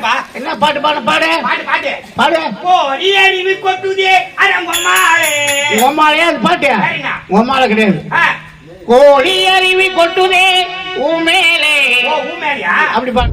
பாடுப்பா. என்ன பாட்டு பாடு பாடு. பாட்டு பாட்டு பாடு. கோடி அருவி கொட்டுதே. அரங்கம்மாளே உம்மாலையா அது பாட்டு. உம்மால கிடையாது. ஆ, கோழி அருவி கொட்டுதே உமேலே அப்படி பாடு.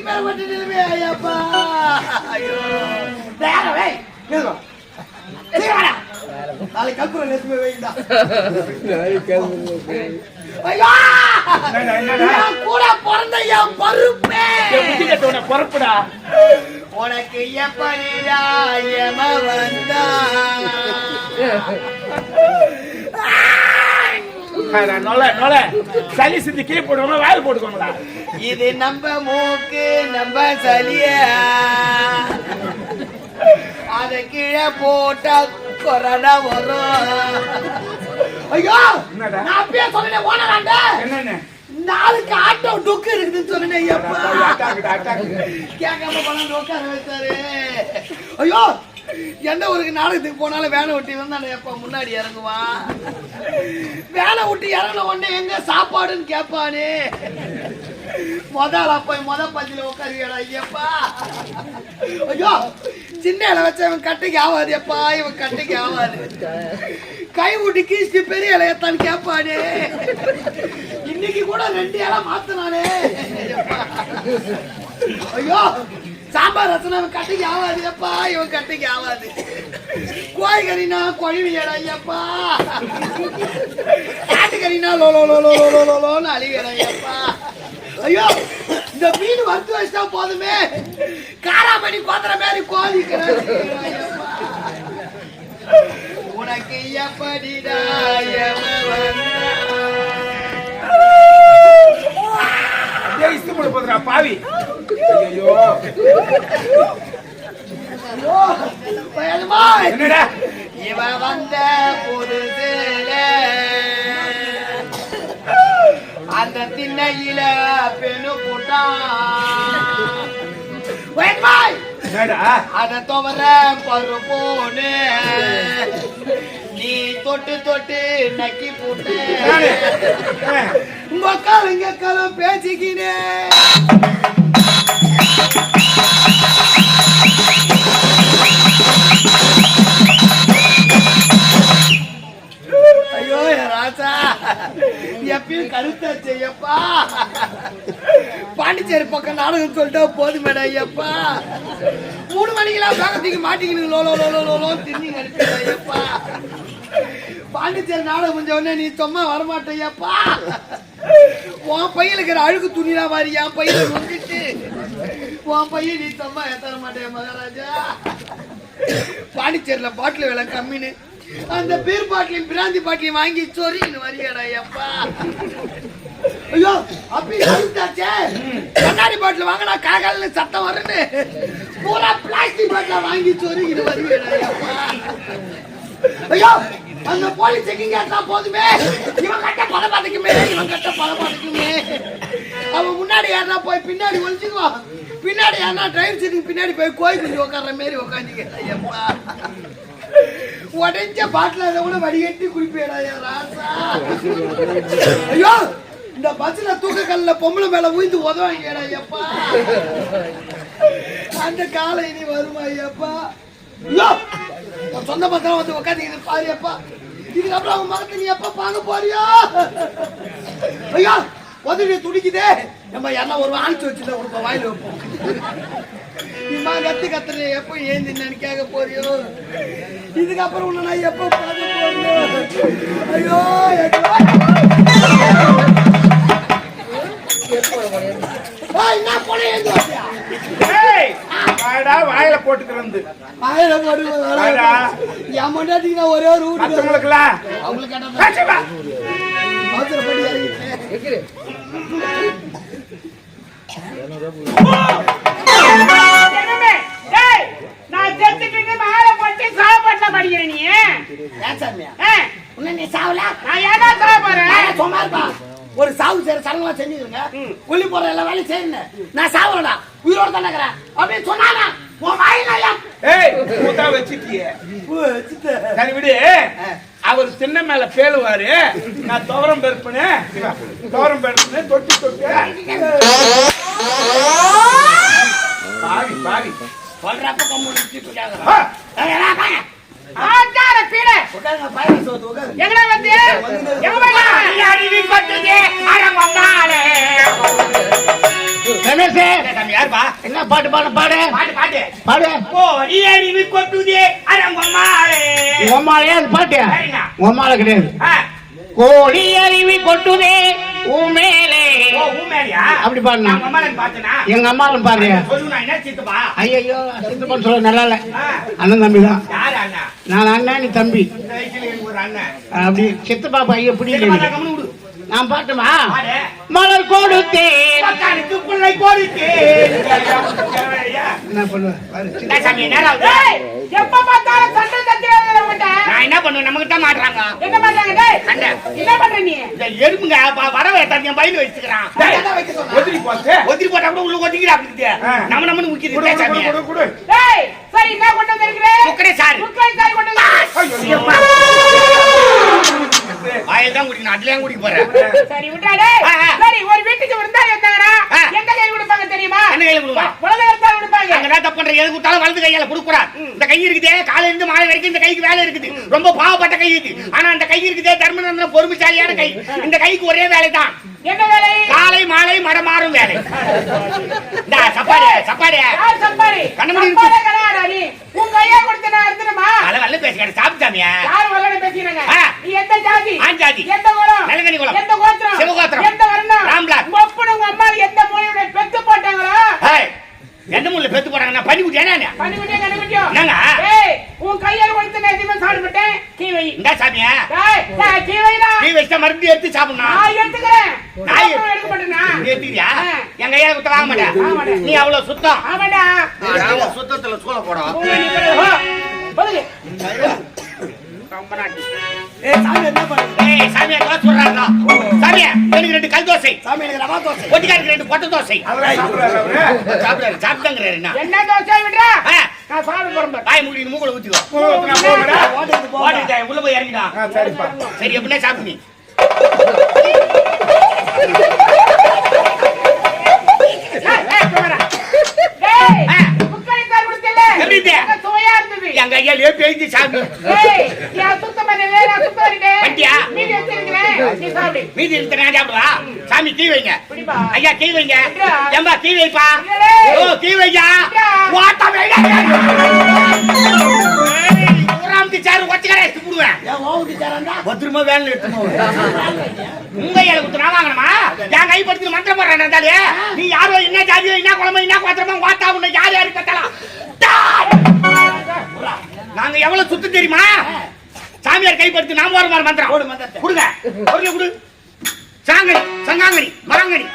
பேரப்பட்ட நிலைமை ஐயப்பா ஐயோ. வேலை நாளை உனக்கு நொல, நொல. சளி சிந்தி கீழே போடுவாங்க வாயில் போட்டுக்கோங்களா இது நம்ம மூக்கு நம்ம சளிய. அத கீழே போட்டா கொரோனா வரும். ஐயோ? நான் அப்பயே சொன்னேன் ஓனராண்ட என்னன்னு? நாளுக்கு ஆட்டோ டுக்கு இருக்குதுன்னு சொன்னேன் அட்டாக்கு. கேட்காம பணம் உட்கார வச்சாரு ஐயோ எந்த ஊருக்கு நாடகத்துக்கு போனாலும் வேலை விட்டு வந்தானே எப்ப முன்னாடி இறங்குவான் வேலை விட்டு இறங்கின உடனே எங்க சாப்பாடுன்னு கேட்பானே? முதல் அப்ப முத பஞ்சில உட்காருவியடா ஐயப்பா. ஐயோ சின்ன இலை வச்ச இவன் கட்டைக்கு ஆவாது எப்பா இவன் கட்டைக்கு ஆவாது. கை விட்டு கீழ்ச்சி பெரிய இலையத்தான் கேட்பானே. இன்னைக்கு கூட ரெண்டு இலை மாத்தினானே. ஐயோ சாம்பார் ரசனா கட்டைக்கு ஆகாது எப்பா இவன் கட்டைக்கு ஆகாது கோழிக்கறினா கொழிவியடா ஐயப்பா ஆட்டுக்கறினா லோலோ லோலோ லோலோ லோலோன்னு அழிவியடா ஐயப்பா ஐயோ இந்த மீன் வறுத்து வச்சுட்டா போதுமே. காராமணி கோத்துற மாதிரி கோழி உனக்கு எப்படிடா பாவி. ஐயோ என்னடா? இவ வந்த பொழுது அந்த திண்ணையில பெணு போட்டான் அத தவிர பருப்போனு நீ தொட்டு தொட்டு நக்கி போட்டு. மக்கள் இங்க கலம் பேசிக்கினே. எப்பயும் கருத்தாச்சு ஐயப்பா. பாண்டிச்சேரி பக்கம் நாடகம் சொல்லிட்டா போதுமேடா ஐயப்பா. மூணு மணிக்கெல்லாம் பேகத்துக்கு மாட்டிக்கினு லோ லோ லோ லோ லோ லோ திரும்பி அனுப்பிடா ஐயப்பா. பாண்டிச்சேரி நாடகம் முடிஞ்ச உடனே நீ சும்மா வரமாட்டேயப்பா உன் பையில இருக்கிற அழுக்கு துணிலாம் மாதிரி என் பையில வந்துட்டு உன் பையன் நீ சும்மா ஏத்தர மாட்டேன் மகாராஜா. பாண்டிச்சேரியில பாட்டில் விலை கம்மின்னு. அந்த பீர் பாட்டிலையும் பிராந்தி பாட்டிலையும் வாங்கி சொரின்னு வரியடா ஐயப்பா. ஐயோ அப்படி அழுத்தாச்சே கண்ணாடி பாட்டில் வாங்கினா காகால சத்தம் வருன்னு. பூரா பிளாஸ்டிக் பாட்டில வாங்கி சொரின்னு வருவேடா ஐயப்பா. ஐயோ அந்த போலீஸ் செக்கிங் கேட்டா போதுமே. இவன் கட்ட பல பாத்துக்குமே இவன் கட்ட பல பாத்துக்குமே அவன் முன்னாடி யாரா போய் பின்னாடி ஒழிச்சுக்கோ பின்னாடி யாரா டிரைவர் சீட்டுக்கு பின்னாடி போய் கோயில் குஞ்சு உட்கார்ற மாரி உட்காந்துக்க. ஐயப்பா. உடஞ்ச பாட்டில் அதை கூட வடிகட்டி குறிப்பேடா ஐயோ இந்த பஸ்ல தூக்க கல்ல பொம்பளை மேல உயிர்ந்து உதவாங்கடா ஐயப்பா. அந்த காலை இனி வருமா ஐயப்பா? சொந்த பத்திரம் வந்து உட்காந்து பாரு அப்பா இதுக்கப்புறம் அவன் மரத்தை நீ எப்ப பாங்க போறியா? ஐயா உதவி துடிக்குதே. நம்ம எல்லாம் ஒரு ஆணிச்சு வச்சுதான் உனக்கு வாயில் வைப்போம். இம்மா கத்து கத்துற எப்போ ஏந்தி நினைக்காக போறியோ? இதுக்கப்புறம் உன்னை நான் எப்போ பார்க்க போறியோ ஐயோ வாயில போட்டுக்கிறது வாயில போட்டு ஒரே ஒரு அவங்களுக்குல அவங்களுக்கு நான் செத்துட்டு மாலை போட்டு சாப்பாட்டுல படிக்கிறேன் நீ நீ சாவல நான் ஏதா சாப்பிடுறேன் சும்மா இருப்பா ஒரு சாவு செய்யற சடங்கெல்லாம் செஞ்சுக்கிறேங்க உள்ளி போற எல்லா வேலையும் செய்யணும் நான் சாவலடா உயிரோட தானே இருக்கிறேன். அப்படின்னு சொன்னானா? உன் வாயில ஐயா. ஏய் பூத்தா வச்சிட்டியே. சரி விடு. அவர் சின்ன மேல பேலுவாரு. நான் துவரம் பெருப்புன்னு துவரம் பெருப்புன்னு தொட்டி தொட்டு. பாவி பாவி. சொல்றப்ப கம்மு நிறுத்திட்டு இருக்காங்க ஆ, ஏய், எல்லாம் வாங்க. ஆச்சார பீட உட்காருங்க, பையன் சோத்து உட்காருங்க. எங்கடா வந்து எங்க போயிட்டாங்க அருவி கொட்டுதே அரங்கம்மாளே கணேசே யாருப்பா என்ன பாட்டு பாடு பாடு. பாட்டு பாட்டு. பாடு. கோரி அருவி கொட்டுதே. அரங்கம்மாளே உம்மாலையா அது பாட்டு. சரிண்ணா. உம்மால கிடையாது. ஆ, கோழி அருவி கொட்டுதே ஊமேரியா அப்படி பார்த்தனா? எங்க அம்மாவும் பாரு. சொல்லு நான் என்ன சித்துப்பா ஐயோ சித்தப்பன் சொல்ல நல்லா இல்ல. அண்ணன் தம்பி தான். யாரு அண்ணா? நான் அண்ணன் நீ தம்பி. அப்படி சித்தப்பா கம்முனு விடு. நான் பாட்டுமா? பாடு. மலர் கொடுத்தேன் பிள்ளை என்ன பண்ணுவேன் எப்ப நான் என்ன பண்ணுவேன்? நமக்கு தான் மாட்டுறாங்க. என்ன பண்றாங்க? டேய் சண்டை. என்ன பண்ற நீ? இந்த எறும்புங்க ப- வரவை தண்ணி பயிர் வச்சுக்கிறான். ஒதுரி போச்சு? ஒதுரி போட்டா கூட உள்ள ஒதுக்கிற அப்படி நம்ம நம்ம முக்கியது சாமி டேய் சரி என்ன கொண்டு வந்திருக்கிற? முக்கடை சாறு. முக்கடை சாறு கொண்டு வந்திருக்கிற? வாயில் தான் குடிக்கணும் அதுலயும் குடிக்க போறேன். சரி விட்டா டேய். ஆ, ஆ. சரி ஒரு வீட்டுக்கு வந்தாங்கன்னா ஆ. எந்த கை கொடுப்பாங்க தெரியுமா? என்ன கையில கொடுப்பாங்க? கொடுப்பாங்க அங்க என்ன தப்பு பண்ற. எது கொடுத்தாலும் வலது கையால கொடுக்கூடாது. இந்த கை இருக்குதே காலையில இருந்து மாலை வரைக்கும் இந்த கைக்கு வேலை இருக்குது. ரொம்ப பாவப்பட்ட கை இது. ஆனா அந்த கை இருக்குதே தர்மநந்தன பொறுமைசாலியான கை. இந்த கைக்கு ஒரே வேலை தான் என்ன வேலை? காலை மாலை மடமாறும் வேலை. இந்தா, சப்பாடு சப்பாடு. யார் சம்பாரி கண்ணமணி சம்பாரே கிடையாதா நீ? உன் கையா கொடுத்து நான் இருந்துமா நல்ல நல்ல பேசுகிறேன் சாப்பிட்டாமியா யார் வரலன்னு பேசினாங்க ஆ. நீ எந்த ஜாதி? ஆண் ஜாதி. எந்த குலம்? நல்லகனி குலம். எந்த கோத்திரம்? சிவகோத்திரம். எந்த வர்ணம்? ராம்லால். உங்க அப்பனும் உங்க அம்மா எந்த மொழியோட பெத்து போட்டாங்களோ? ஏய், எந்த முள்ள பெத்து போறாங்க? நான் பண்ணி குட்டியா பண்ணிவிட்டே கண்டுபிடியோ என்னங்க? உன் கையால கொடுத்து நான் எதுவுமே சாப்பிட்டேன் கீ வை. இந்த சாமியா? கீ வைடா நீ வச்சா மறுபடியும் எடுத்து சாப்பிடணும்? நான் எடுத்துக்கிறேன். நான் எடுக்க மாட்டேனா? எடுத்துக்கிறியா. எங்க ஐயா குத்த வாங்க மாட்டேன். நீ அவ்வளவு சுத்தம். ஆமாடா. நாம சுத்தத்துல போடு. போடுங்க. ரொம்ப நாட்டி. ஏய், சாமி என்ன பண்ணுறது? ஏய் சாமியா தோசை சொல்றாங்க சாமியா எனக்கு ரெண்டு கல் தோசை. சாமி எனக்கு ரவா தோசை. ஒட்டிக்காருக்கு ரெண்டு பொட்டை தோசை. சாப்பிடாரு சாப்பிட்டாங்கிறாரு என்ன? என்ன தோசை விடுறா? நான் சாப்பிட போறேன் பாரு. வாய் மூடி மூக்கல ஊத்திக்கோ உள்ள போய் இறங்கிடா. சரிப்பா. சரி எப்படின்னா சாப்பிடு? எப்படி இருந்தது? எங்க ஐயா லேப்பி எழுதி சாப்பிடு மீதி சாப்பிடுவா சாமி கீ வைங்க. ஐயா கீ வைங்க. ஏம்பா கீ வைப்பா. ஓ கீ வையா. ஓட்ட வைங்க சாரு ஒச்சக்கரை எடுத்து போடுவேன்? பத்திரமா வேலை உங்க குத்து நான் வாங்கணுமா? என் கை படுத்து மந்திரம் போடுறேன் இருந்தாலே நீ யாரோ என்ன ஜாதியோ என்ன குழம்பு என்ன கோத்திரமோ வாத்தா உன்னை யார் யாரு கத்தலாம் டாய்! நாங்க எவ்வளவு சுத்து தெரியுமா? சாமியார் கைப்படுத்தி நாம ஒரு மாதிரி மந்திரம். போடு மந்திரத்தை. கொடுங்க. பொருளை கொடு. சாங்கனி சங்காங்கனி மரங்கனி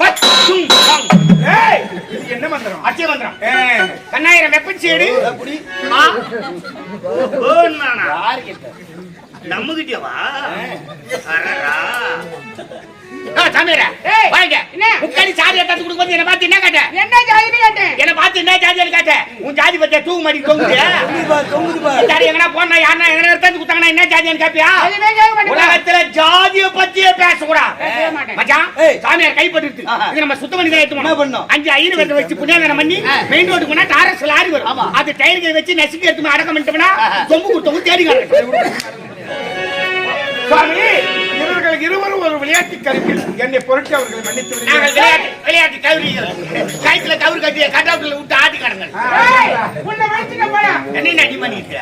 பத் சுங் சங் என்ன மந்திரம்? அச்சய மந்திரம். கண்ணாயிரம் வெப்பச்சேடு புடி. ஆ? நம்மகிட்டவா? அரரா ஆ சாமியாரே வாங்க என்ன? முக்காடி சாதி எடுத்து கொடுக்கும்போது என்ன பார்த்து என்ன கேட்ட என்ன கேட்டேன். என்ன பார்த்து என்ன ஜாதின்னு கேட்ட உன் ஜாதி பத்தியா தூக்கு மாடி தொங்குது. சரி எங்கனா போனா யாருன்னா எங்கனா எடுத்து என்ன ஜாதின்னு கேப்பியா. உலகத்துல ஜாதிய பத்தியே பேசக்கூடாது பேசவே மாட்டேன். மச்சான் ஏய். சாமியார் கைப்பட்டு. இது நம்ம சுத்தம் பண்ணி தான் எடுத்து என்ன பண்ணணும்? அஞ்சு ஐநூறு வெட்ட வச்சு புண்ணியாதானம் பண்ணி மெயின் ரோடு போனா டாரஸ் லாரி வரும். அது டயர்கள் வச்சு நசுக்கி எடுத்து அடக்கம் பண்ணிட்டோம்னா. சொம்பு கொடுத்தவங்க தேடி சுவாமி இவர்கள் இருவரும் ஒரு விளையாட்டு கருவில் என்னை பொருட்டு அவர்களை மன்னித்து. விளையாட்டு விளையாட்டு கவுரிகள் கைத்துல கவுரு கட்டி கட்டாவுல விட்டு ஆட்டி கிடங்க ஏய், உன்னை போடா. என்ன அடி பண்ணிட்டு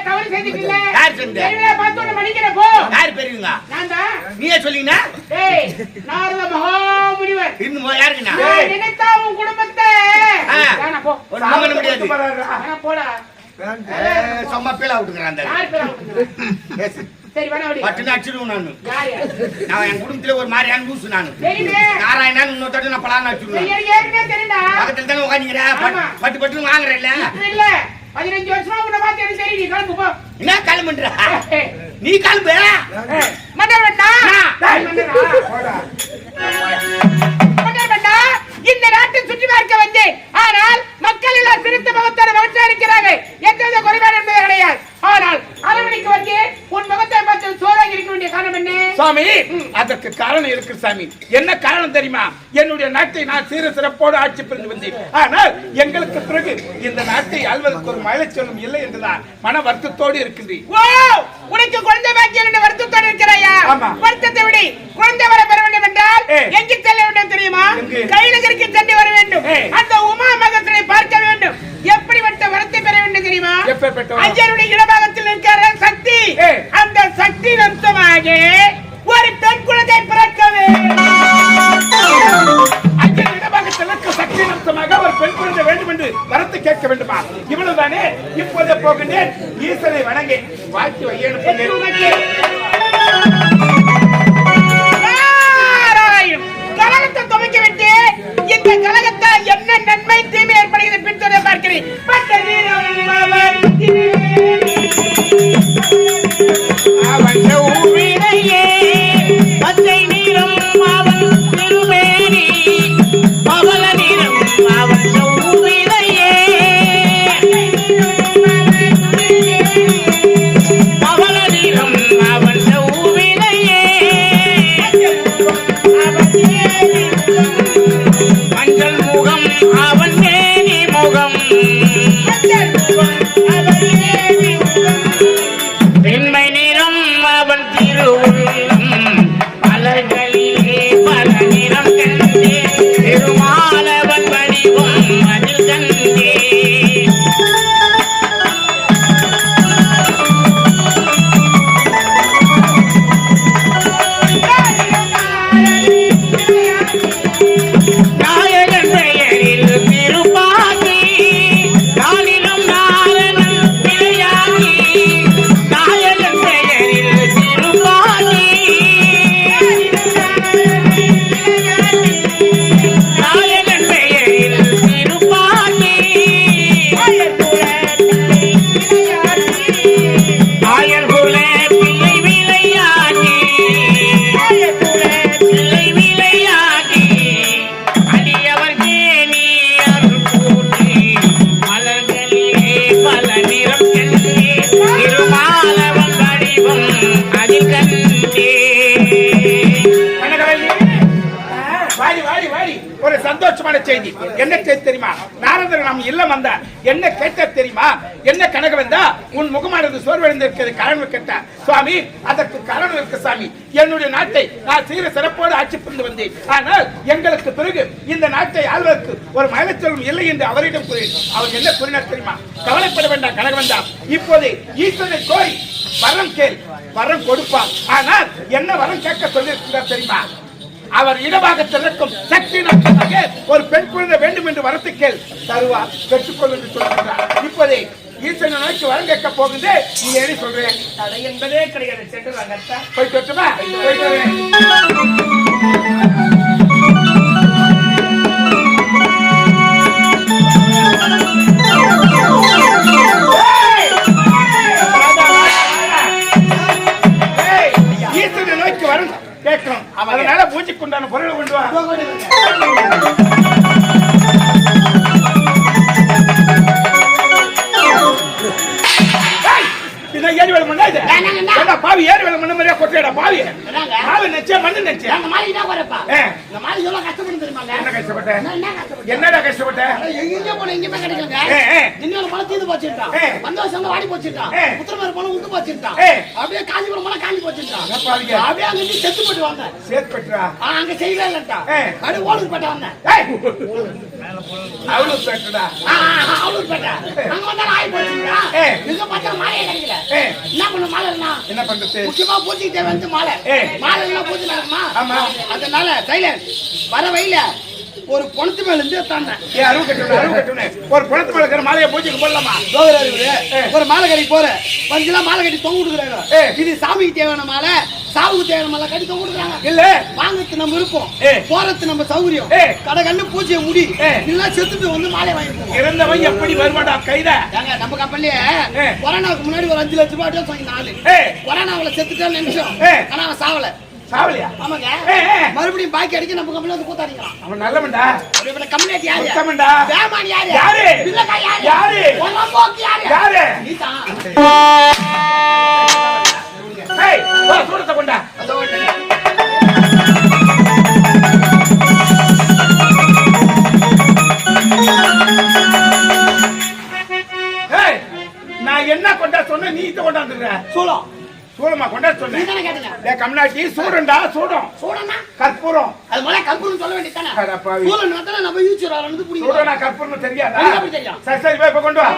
தவறு? யார் செஞ்சா? போ. யார் பெரியவங்க. நீயே சொல்லிங்கன்னா. இன்னும் யாருக்குண்ணா? நினைத்தா உன் குடும்பத்தை. போ. முடியாது. போடா. சும்மா பீலா விட்டுக்கிறான்? பேசு சரி வேணா விடு பட்டுன்னு அடிச்சிடுவோம் நானு. யார்? யார்? நான் என் குடும்பத்துல ஒரு மாதிரியான லூசு நானு. பலான்னு அடிச்சிடுவேன் பக்கத்துல தானே. பட்டு பட்டு இல்ல? பதினஞ்சு வருஷமா உன்னை பார்த்து எனக்கு கிளம்பு போ. என்ன கிளம்புன்ற? நீ கிளம்பு. வேண்டா வேண்டா இந்த நாட்டை சுற்றி பார்க்க வந்தேன். ஆனால் மக்கள் எல்லாம் சிரித்த முகத்தோட மகிழ்ச்சியா இருக்கிறார்கள் எந்தவித குறைபாடு என்பது கிடையாது ஆனால் அரவணைக்கு வந்து உன் முகத்தை பார்த்து சோறாகி இருக்க வேண்டிய காரணம் சாமி அதற்கு காரணம் இருக்கு சாமி என்ன காரணம் தெரியுமா என்னுடைய நாட்டை நான் சீர சிறப்போடு ஆட்சி புரிந்து வந்தேன் ஆனால் எங்களுக்கு பிறகு இந்த நாட்டை ஆள்வதற்கு ஒரு மயிலச்சொல்லும் இல்லை என்றுதான் மன வருத்தத்தோடு இருக்கின்றேன் ஓ உனக்கு குழந்தை பாக்கியம் என்ற வருத்தத்தோடு இருக்கிறாயா. வருத்தத்தை விட குழந்தை வர பெற வேண்டும் என்றால். எங்கு செல்ல வேண்டும் தெரியுமா? கைலகருக்கு சென்று வர வேண்டும். அந்த உமா மகத்தினை பார்க்க வேண்டும் எப்படிப்பட்ட வரத்தை பெற வேண்டும் தெரியுமா? ஐயனுடைய இடபாகத்தில் இருக்கிற சக்தி. அந்த சக்தி நம்சமாக ஒரு பெண் குழந்தை பிறக்க வேண்டும் சக்தி நம்சமாக ஒரு பெண் குழந்தை வேண்டும் என்று வரத்து கேட்க வேண்டுமா? இவ்வளவுதானே? இப்போதே போகின்றேன். ஈசனை வணங்கி வாழ்த்து வையனுக்கு நாராயண். கலகத்தை துவக்கிவிட்டு இந்த கலகத்தால் என்ன நன்மை தீமை ஏற்படுகிறது பின்தொடர பார்க்கிறேன். செய்தி. என்ன செய்தி தெரியுமா? நாரதர் நம் இல்லம் வந்தார் என்ன கேட்ட தெரியுமா? என்ன கனக வந்தா உன் முகமானது சோர்வடைந்திருக்கிறது காரணம் கேட்டா. சுவாமி அதற்கு காரணம் இருக்கு சாமி. என்னுடைய நாட்டை நான் சீர சிறப்போடு ஆட்சி புரிந்து வந்தேன். ஆனால் எங்களுக்கு பிறகு இந்த நாட்டை ஆள்வதற்கு ஒரு மயிலச்செல்வம் இல்லை என்று அவரிடம் கூறினேன். அவர் என்ன கூறினார் தெரியுமா? கவலைப்பட வேண்டாம் கனக வந்தா. இப்போது ஈஸ்வரனை கோரி வரம் கேள் வரம் கொடுப்பார். ஆனால் என்ன வரம் கேட்க சொல்லியிருக்கிறார் தெரியுமா? அவர் இடமாக திறக்கும் சக்தி நட்சத்திரமாக ஒரு பெண் குழந்தை வேண்டும் என்று வரத்து தருவார் பெற்றுக்கொள் என்று சொல்கிறார் இப்போதே ஈசனை நோக்கி வரம் கேட்க போகுது நீ என்ன சொல்றேன் தடை என்பதே கிடையாது. சென்று போய் பூச்சிக்குண்டான பொருளை கொண்டு வா. கொட்டையடா பாவி பாவி நெச்சே மண்ணு நெச்சே அந்த மாதிரி என்ன குறைப்பா ஏ, இந்த மாதிரி எவ்வளவு கஷ்டப்படும் தெரியுமாங்க என்ன கஷ்டம்? கஷ்டப்பட்ட நான் என்ன கஷ்டப்பட்டேன்? என்னடா கஷ்டப்பட்ட அட, எங்கெங்க போன எங்கேயுமே ஏ. திண்டிவனம் போனா தீர்ந்து போச்சுட்டான். ஏ. வந்தவாசி வாடி போச்சுட்டான். ஏ. உத்திரமேரூர் போனா உண்டு போச்சுட்டான். அப்படியே காஞ்சிபுரம் போனா காஞ்சி போச்சுட்டான். அப்படியே அங்க இருந்து செத்து போட்டு வந்தேன். பெற்றா அங்க செய்யவே இல்லட்டான். ஏ. அப்படியே ஓலூர் பேட்டை வந்தேன். ஏய் அவ்வளவு பெற்றடா ஆ, ஆ, ஆவலூர் பேட்டை. அங்க வந்தா ஆயி பார்த்தா மாலையே கிடைக்கல. என்ன பண்ண மாலை இல்லைன்னா? என்ன பண்றது? முக்கியமா பூச்சிக்கு தேவை வந்து மாலை. மாலை எல்லாம் பூச்சி நடக்குமா? ஆமா. அதனால சைலண்ட் வர வழியில ஒரு பொணத்து மேல இருந்து தாண்டேன். ஏ அருவு கட்டணும் கட்டணும் ஒரு குளத்து மேல இருக்கிற மாலையை பூஜைக்கு போடலாமா? ஒரு மாலை கட்டி போற கொஞ்சம் மாலை கட்டி தொங்க விடுறாங்க ஏ. இது சாமிக்கு தேவையான மாலை. சாவுக்கு தேவையான தொங்க விடுறாங்க இல்ல. வாங்கறது நம்ம விருப்பம். ஏ. போறது நம்ம சௌகரியம். கடை கண்ணு பூச்சியை முடி. இல்ல செத்துட்டு வந்து மாலை வாங்கிட்டு போவோம். இறந்தவன் எப்படி வருவாடா கைத ஏங்க, நம்ம கப்பல்லையே ஏ. கொரோனாவுக்கு முன்னாடி ஒரு அஞ்சு லட்சம் ரூபாய் வாங்கி நாலு. கொரோனாவுல செத்துட்டான்னு நிமிஷம் ஏ. ஆனா அவன் சாவல. சாவலியா? ஆமாங்க. மறுபடியும் பாக்கி அடிக்க நம்ம கம்பெனி வந்து கூத்தாடிக்கலாம் அவன் நல்லவன்டா. அப்படிப்பட்ட கம்யூனிட்டி யாரு? வேமான் யாரு? யாரு? பிள்ளைக்கா யாரு? யாரு? பொன்னம்போக்கு யாரு? யாரு? நீதான். சொன்னேன் கம்னாட்டி சூடண்டா சூடம். சூடனா கற்பூரம். அது முதல்ல கற்பூரம் சொல்ல வேண்டியதானே. சூளம் தானே நம்ம யூஸ் வந்து புடிக்கும் சூடனா கற்பூரம் தெரியாதா? சரி சரி போய் இப்ப கொண்டு வா.